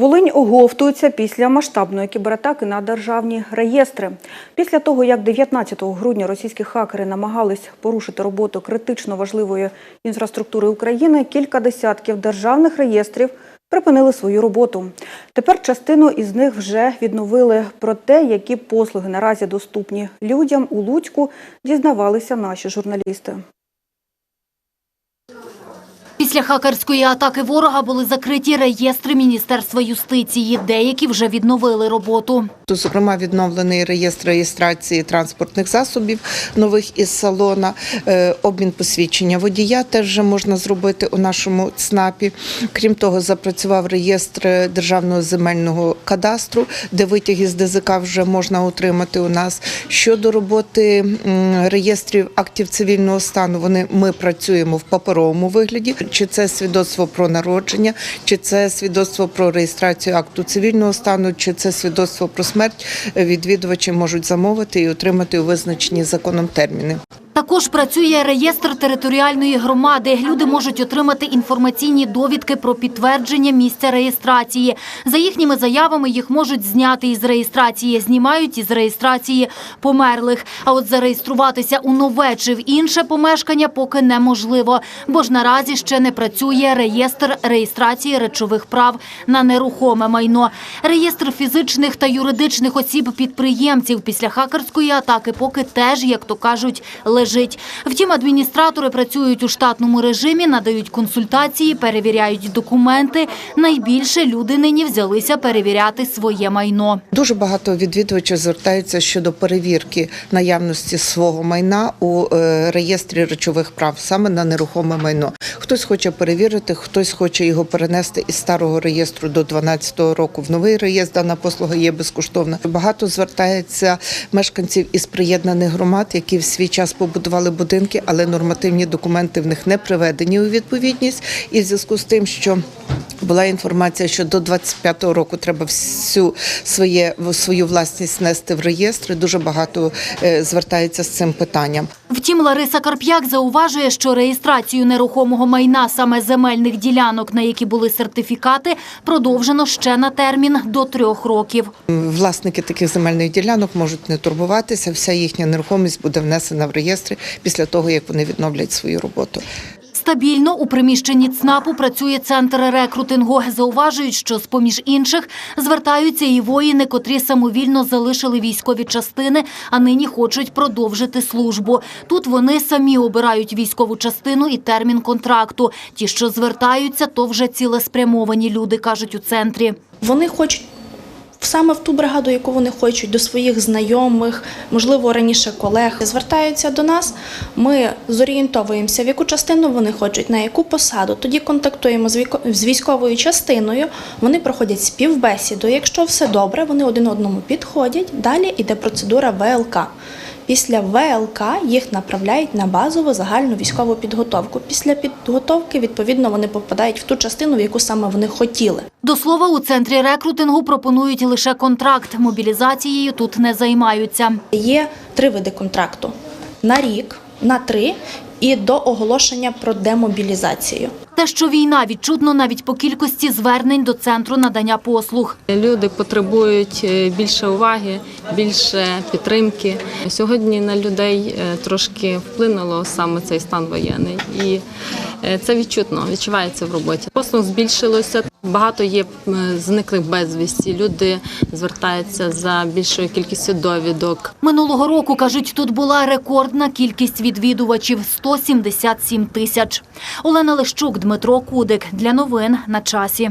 Волинь оговтується після масштабної кібератаки на державні реєстри. Після того, як 19 грудня російські хакери намагались порушити роботу критично важливої інфраструктури України, кілька десятків державних реєстрів припинили свою роботу. Тепер частину із них вже відновили. Про те, які послуги наразі доступні людям у Луцьку, дізнавалися наші журналісти. Після хакерської атаки ворога були закриті реєстри Міністерства юстиції. Деякі вже відновили роботу. Зокрема, відновлений реєстр реєстрації транспортних засобів нових із салона, е, обмін посвідчення водія теж можна зробити у нашому ЦНАПі. Крім того, запрацював реєстр державного земельного кадастру, де витяги з ДЗК вже можна отримати у нас. Щодо роботи реєстрів актів цивільного стану, вони ми працюємо в паперовому вигляді. Чи це свідоцтво про народження, чи це свідоцтво про реєстрацію акту цивільного стану, чи це свідоцтво про смерть е, відвідувачі можуть замовити і отримати у визначені законом терміни. Також працює реєстр територіальної громади. Люди можуть отримати інформаційні довідки про підтвердження місця реєстрації. За їхніми заявами їх можуть зняти із реєстрації, знімають із реєстрації померлих. А от зареєструватися у нове чи в інше помешкання поки неможливо, бо ж наразі ще не працює реєстр реєстрації речових прав на нерухоме майно. Реєстр фізичних та юридичних осіб-підприємців після хакерської атаки поки теж, як то кажуть, лежить. Втім, адміністратори працюють у штатному режимі, надають консультації, перевіряють документи. Найбільше люди нині взялися перевіряти своє майно. Дуже багато відвідувачів звертаються щодо перевірки наявності свого майна у е, реєстрі речових прав саме на нерухоме майно. Хтось хоче перевірити, хтось хоче його перенести із старого реєстру до 12 року в новий реєстр. Дана послуга є безкоштовна. Багато звертається мешканців із приєднаних громад, які в свій час побудували будинки, але нормативні документи в них не приведені у відповідність. І в зв'язку з тим, що була інформація, що до 25-го року треба всю своє свою власність нести в реєстри. Дуже багато е, звертається з цим питанням. Втім, Лариса Карп'як зауважує, що реєстрацію нерухомого майна саме земельних ділянок, на які були сертифікати, продовжено ще на термін до трьох років. Власники таких земельних ділянок можуть не турбуватися. Вся їхня нерухомість буде внесена в реєстри після того, як вони відновлять свою роботу. Стабільно у приміщенні ЦНАПу працює центр рекрутингу. Зауважують, що з-поміж інших звертаються і воїни, котрі самовільно залишили військові частини, а нині хочуть продовжити службу. Тут вони самі обирають військову частину і термін контракту. Ті, що звертаються, то вже цілеспрямовані люди, кажуть у центрі. Вони хочуть саме в ту бригаду, яку вони хочуть, до своїх знайомих, можливо, раніше колег. Звертаються до нас. Ми зорієнтовуємося, в яку частину вони хочуть, на яку посаду. Тоді контактуємо з військовою частиною. Вони проходять співбесіду. Якщо все добре, вони один одному підходять. Далі йде процедура ВЛК. Після ВЛК їх направляють на базову загальну військову підготовку. Після підготовки, відповідно, вони попадають в ту частину, в яку саме вони хотіли. До слова, у центрі рекрутингу пропонують лише контракт. Мобілізацією тут не займаються. Є три види контракту: на рік, на три і до оголошення про демобілізацію. Те, що війна відчутно навіть по кількості звернень до центру надання послуг. Люди потребують е, більше уваги, більше підтримки. Сьогодні на людей е, трошки вплинуло саме цей стан воєнний, і е, це відчутно відчувається в роботі. Послуг збільшилося. Багато є зниклих безвісті. Люди звертаються за більшою кількістю довідок. Минулого року, кажуть, тут була рекордна кількість відвідувачів – 177 тисяч. Олена Лещук, Дмитро Кудик. Для новин на часі.